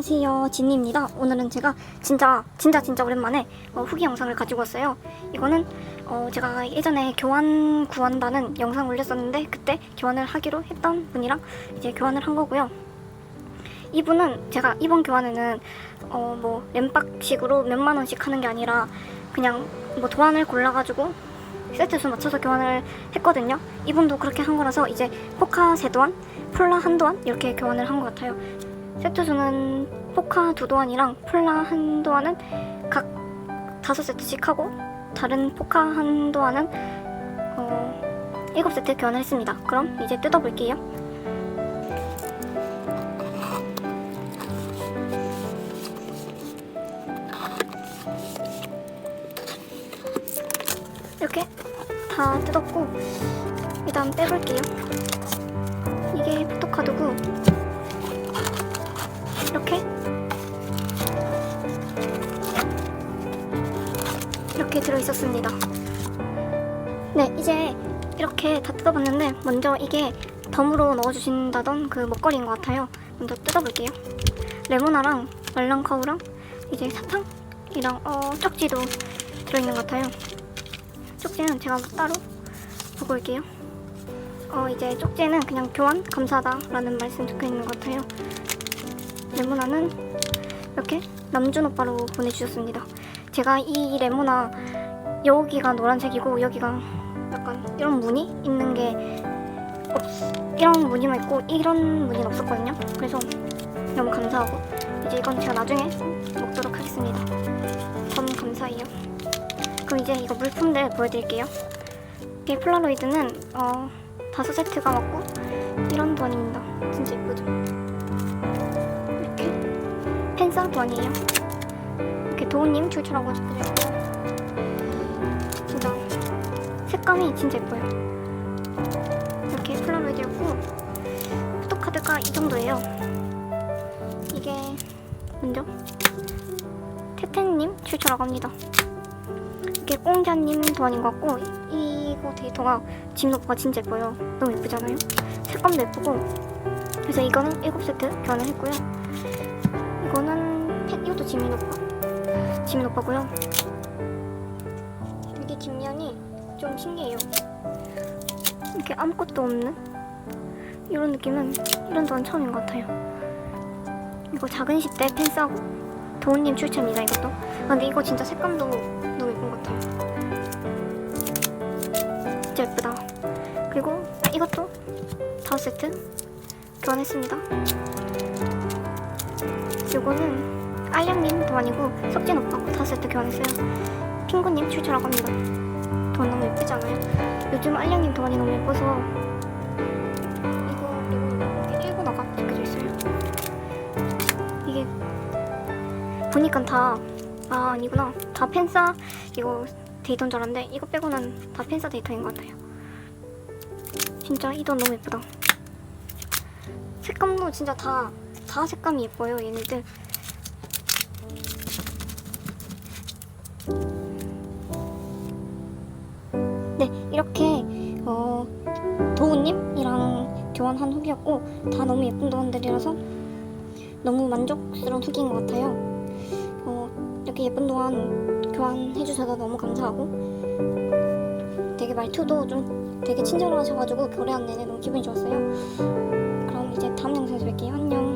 안녕하세요. 진니입니다. 오늘은 제가 진짜 진짜 진짜 오랜만에 어, 후기 영상을 가지고 왔어요. 이거는 어, 제가 예전에 교환 구한다는 영상 올렸었는데 그때 교환을 하기로 했던 분이랑 이제 교환을 한 거고요. 이분은 제가 이번 교환에는 어, 뭐 램박식으로 몇만 원씩 하는 게 아니라 그냥 뭐 도안을 골라가지고 세트 수 맞춰서 교환을 했거든요. 이분도 그렇게 한 거라서 이제 포카 세 도안 폴라 한 도안 이렇게 교환을 한 것 같아요 세트 수는 포카 두 도안이랑 폴라 한 도안은 각 다섯 세트씩 하고 다른 포카 한 도안은 어, 일곱 세트 교환을 했습니다. 그럼 이제 뜯어볼게요. 이렇게 다 뜯었고 일단 빼볼게요. 이게 포토카드고 이렇게 이렇게 들어있었습니다. 네, 이제 이렇게 다 뜯어봤는데 먼저 이게 덤으로 넣어주신다던 그 먹거리인 것 같아요. 먼저 뜯어볼게요. 레모나랑 말랑카우랑 이제 사탕이랑 어, 쪽지도 들어있는 것 같아요. 쪽지는 제가 따로 보고 올게요. 어, 이제 쪽지에는 그냥 교환 감사하다라는 말씀 적혀 있는 것 같아요. 레모나는 이렇게 남준 오빠로 보내주셨습니다. 제가 이 레모나 여기가 노란색이고 여기가 약간 이런 무늬 있는 게 없, 이런 무늬만 있고 이런 무늬는 없었거든요. 그래서 너무 감사하고 이제 이건 제가 나중에 먹도록 하겠습니다. 전 감사해요. 그럼 이제 이거 물품들 보여드릴게요. 이 폴라로이드는 어, 다섯 세트가 맞고 이런 돈입니다. 진짜 예쁘죠? 돈이에요. 이렇게 도우님 추출하고 드렸고 진짜 색감이 진짜 예뻐요. 이렇게 폴라로이드였고 포토카드가 이 정도예요. 이게 먼저 태태님 추출하고 합니다. 이게 꽁자님 도안인 것 같고 이거 데이터가 집노트가 진짜 예뻐요. 너무 예쁘잖아요. 색감도 예쁘고 그래서 이거는 7세트 교환을 했고요. 이거는 펜, 지민 오빠 지민 오빠고요. 이게 뒷면이 좀 신기해요. 이렇게 아무것도 없는 이런 느낌은 이런 동안 처음인 것 같아요. 이거 작은 시대 펜스하고 도훈님 출처입니다. 이것도. 아, 근데 이거 진짜 색감도 너무 예쁜 것 같아요. 진짜 예쁘다. 그리고 이것도 다섯 세트 교환했습니다. 요거는 알량님 도안이고 석진 오빠고 다섯 세트 교환했어요. 핑구님 출처라고 합니다. 도안 너무 예쁘지 않아요? 요즘 알량님 도안이 너무 예뻐서 이거 그리고 이렇게 일본어가 적혀져 있어요. 이게 보니까 다 아 아니구나 다 펜사 이거 데이터인 줄 알았는데 이거 빼고는 다 펜사 데이터인 것 같아요. 진짜 이 돈 너무 예쁘다. 색감도 진짜 다, 다 색감이 예뻐요, 얘네들. 네, 이렇게, 어, 도우님이랑 교환한 후기였고, 다 너무 예쁜 도안들이라서 너무 만족스러운 후기인 것 같아요. 어, 이렇게 예쁜 도안 교환해주셔서 너무 감사하고, 되게 말투도 좀 되게 친절하셔가지고 교례한 내내 너무 기분이 좋았어요. 그럼 이제 다음 영상에서 뵐게요. 안녕.